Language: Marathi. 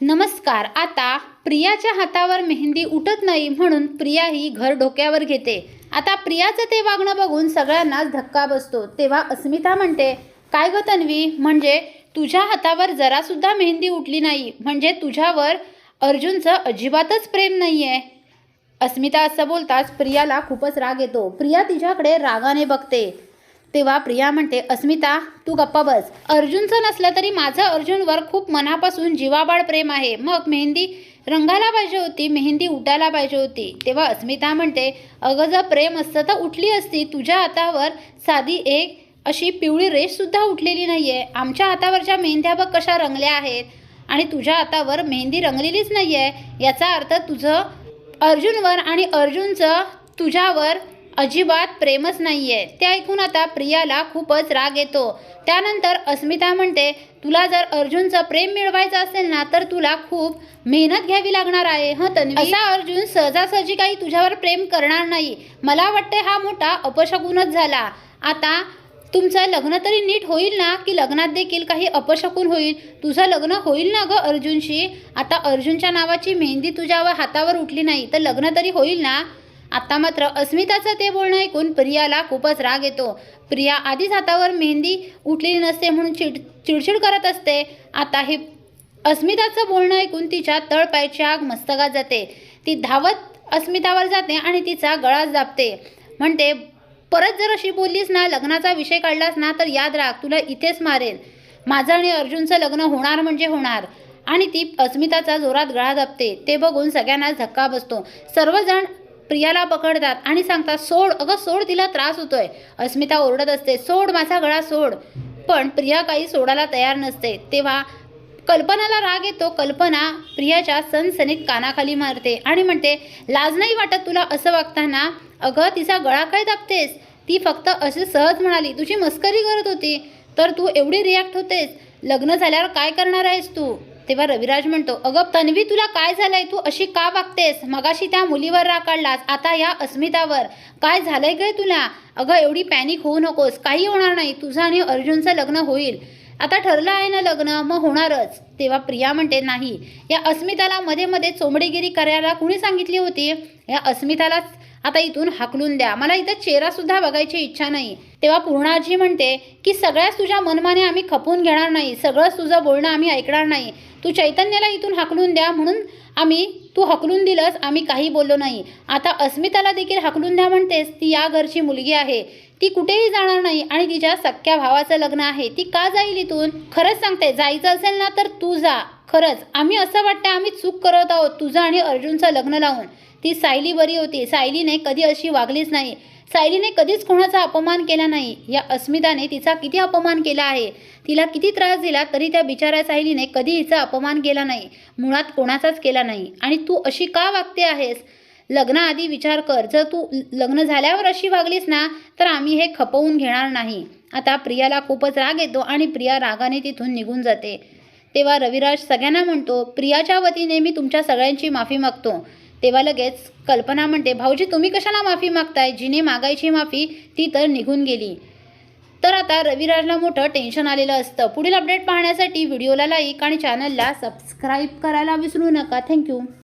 नमस्कार आता प्रियाच्या हातावर मेहंदी उठत नाही म्हणून प्रिया ही घर डोक्यावर घेते. आता प्रियाचं ते वागणं बघून सगळ्यांनाच धक्का बसतो. तेव्हा अस्मिता म्हणते काय ग तन्वी म्हणजे तुझ्या हातावर जरासुद्धा मेहंदी उठली नाही म्हणजे तुझ्यावर अर्जुनचं अजिबातच प्रेम नाही आहे अस्मिता असं बोलताच प्रियाला खूपच राग येतो. प्रिया तिच्याकडे रागाने बघते. तेव्हा प्रिया म्हणते अस्मिता तू गप्पा बस. अर्जुनचं नसलं तरी माझं अर्जुनवर खूप मनापासून जीवाबाळ प्रेम आहे. मग मेहंदी रंगायला पाहिजे होती मेहंदी उठायला पाहिजे होती. तेव्हा अस्मिता म्हणते अगं जर प्रेम असतं तर उठली असती. तुझ्या हातावर साधी एक अशी पिवळी रेषसुद्धा उठलेली नाही आहे आमच्या हातावरच्या मेहंद्या बघ कशा रंगल्या आहेत. आणि तुझ्या हातावर मेहंदी रंगलेलीच नाही आहे याचा अर्थ तुझं अर्जुनवर आणि अर्जुनचं तुझ्यावर अजिबात प्रेमच नाही आहे ते ऐकून आता प्रियाला खूपच राग येतो. त्यानंतर अस्मिता म्हणते तुला जर अर्जुनचं प्रेम मिळवायचं असेल ना तर तुला खूप मेहनत घ्यावी लागणार आहे हं तन्वी? असा अर्जुन सहजासहजी काही तुझ्यावर प्रेम करणार नाही. मला वाटते हा मोठा अपशकुनच झाला. आता तुमचं लग्न तरी नीट होईल ना की लग्नात देखील काही अपशकून होईल? तुझं लग्न होईल ना गं अर्जुनशी? आता अर्जुनच्या नावाची मेहंदी तुझ्यावर हातावर उठली नाही तर लग्न तरी होईल ना? आता मात्र अस्मिताचं ते बोलणं ऐकून प्रियाला खूपच राग येतो. प्रिया आधीच हातावर मेहंदी उठलेली नसते म्हणून चिड चिडचिड करत असते. आता हे अस्मिताचं बोलणं ऐकून तिच्या तळपायची आग मस्तकात जाते. ती धावत अस्मितावर जाते आणि तिचा गळा दाबते. म्हणते परत जर अशी बोललीस ना लग्नाचा विषय काढलास ना तर याद राख तुला इथेच मारेन. माझं आणि अर्जुनचं लग्न होणार म्हणजे होणार. आणि ती अस्मिताचा जोरात गळा दाबते. ते बघून सगळ्यांनाच धक्का बसतो. सर्वजण प्रियाला पकडतात आणि सांगतात सोड अगं सोड तिला त्रास होतोय. अस्मिता ओरडत असते सोड माझा गळा सोड. पण प्रिया काही सोडायला तयार नसते. तेव्हा कल्पनाला राग येतो. कल्पना प्रियाच्या सनसनीत कानाखाली मारते आणि म्हणते लाज नाही वाटत तुला असं वागताना? अगं तिचा गळा काय दाबतेस? ती फक्त अशी सहज म्हणाली तुझी मस्करी करत होती तर तू एवढी रिॲक्ट होतेस? लग्न झाल्यावर काय करणार आहेस तू? तेव्हा रविराज म्हणतो अगं तन्वी तुला काय झालंय? तू अशी का वागतेस? मगाशी त्या मुलीवर राग काढलास आता या अस्मितावर. काय झालंय गय तुला? अगं एवढी पॅनिक होऊ नकोस. काही होणार नाही. तुझं आणि अर्जुनचं लग्न होईल. आता ठरलं आहे ना लग्न मग होणारच. तेव्हा प्रिया म्हणते नाही. या अस्मिताला मध्ये मध्ये चोंबडीगिरी करायला कुणी सांगितली होती? या अस्मितालाच आता इथून हाकलून द्या. मला इथं चेहरासुद्धा बघायची इच्छा नाही. तेव्हा पूर्णाजी म्हणते की सगळ्याच तुझ्या मनमाने आम्ही खपून घेणार नाही. सगळंच तुझं बोलणं आम्ही ऐकणार नाही. तू चैतन्याला इथून हाकलून द्या म्हणून आम्ही तू हकलून दिलंस आम्ही काही बोललो नाही. आता अस्मिताला देखील हकलून द्या म्हणतेस. ती या घरची मुलगी आहे. ती कुठेही जाणार नाही आणि तिच्या सख्या भावाचं लग्न आहे ती का जाईल इथून? खरंच सांगते जायचं असेल ना तर तू जा. खरंच आम्ही असं वाटतं आम्ही चूक करत आहोत तुझं आणि अर्जुनचं लग्न लावून. ती सायली बरी होती सायलीने कधी अशी वागलीच नाही. सायलीने कधीच कोणाचा अपमान केला नाही. या अस्मिताने तिचा किती अपमान केला आहे? तिला किती त्रास दिला तरी त्या बिचाऱ्या सायलीने कधी हिचा अपमान केला नाही मुळात कोणाचाच केला नाही. आणि तू अशी का वागते आहेस? लग्नाआधी विचार कर. जर तू लग्न झाल्यावर अशी वागलीस ना तर आम्ही हे खपवून घेणार नाही. आता प्रियाला खूपच राग येतो आणि प्रिया रागाने तिथून निघून जाते. तेव्हा रविराज सगळ्यांना म्हणतो प्रियाच्या वतीने मी तुमच्या सगळ्यांची माफी मागतो. तेव्हा लगेच कल्पना म्हणते भाऊजी तुम्ही कशाला माफी मागताय? जिने मागायची माफी ती तर निघून गेली. तर आता रविराजला मोठं टेन्शन आलेलं असतं. पुढील अपडेट पाहण्यासाठी व्हिडिओला लाईक आणि चॅनलला सबस्क्राईब करायला विसरू नका. थँक्यू